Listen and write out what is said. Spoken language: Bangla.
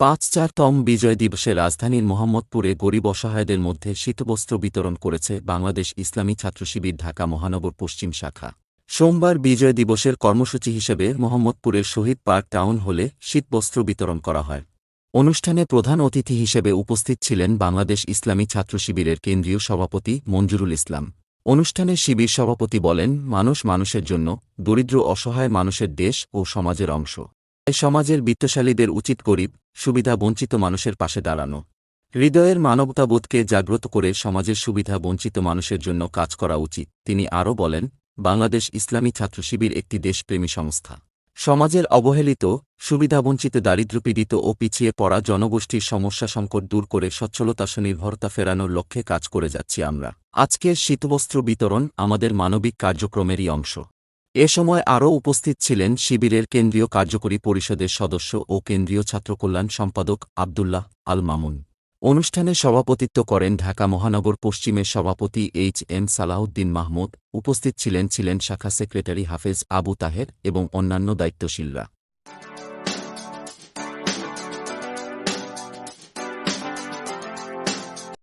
পাঁচ চারতম বিজয় দিবসে রাজধানীর মোহাম্মদপুরে গরিব অসহায়দের মধ্যে শীতবস্ত্র বিতরণ করেছে বাংলাদেশ ইসলামী ছাত্রশিবির ঢাকা মহানগর পশ্চিম শাখা। সোমবার বিজয় দিবসের কর্মসূচি হিসেবে মোহাম্মদপুরের শহীদ পার্ক টাউন হলে শীতবস্ত্র বিতরণ করা হয়। অনুষ্ঠানে প্রধান অতিথি হিসেবে উপস্থিত ছিলেন বাংলাদেশ ইসলামী ছাত্রশিবিরের কেন্দ্রীয় সভাপতি মঞ্জুরুল ইসলাম। অনুষ্ঠানে শিবির সভাপতি বলেন, মানুষ মানুষের জন্য, দরিদ্র অসহায় মানুষের দেশ ও সমাজের অংশ। সমাজের বিত্তশালীদের উচিত গরিব সুবিধা বঞ্চিত মানুষের পাশে দাঁড়ানো। হৃদয়ের মানবতাবোধকে জাগ্রত করে সমাজের সুবিধা বঞ্চিত মানুষের জন্য কাজ করা উচিত, তিনি আরও বলেন, বাংলাদেশ ইসলামী ছাত্রশিবির একটি দেশপ্রেমী সংস্থা। সমাজের অবহেলিত সুবিধাবঞ্চিত দারিদ্র্যপীড়িত ও পিছিয়ে পড়া জনগোষ্ঠীর সমস্যা সংকট দূর করে সচ্ছলতা স্বনির্ভরতা ফেরানোর লক্ষ্যে কাজ করে যাচ্ছি আমরা। আজকের শীতবস্ত্র বিতরণ আমাদের মানবিক কার্যক্রমেরই অংশ। এ সময় আরও উপস্থিত ছিলেন শিবিরের কেন্দ্রীয় কার্যকরী পরিষদের সদস্য ও কেন্দ্রীয় ছাত্রকল্যাণ সম্পাদক আবদুল্লাহ আল মামুন অনুষ্ঠানে সভাপতিত্ব করেন ঢাকা মহানগর পশ্চিমের সভাপতি এইচ এম সালাহউদ্দিন মাহমুদ, উপস্থিত ছিলেন ছিলেন শাখা সেক্রেটারি হাফেজ আবু তাহের এবং অন্যান্য দায়িত্বশীলরা।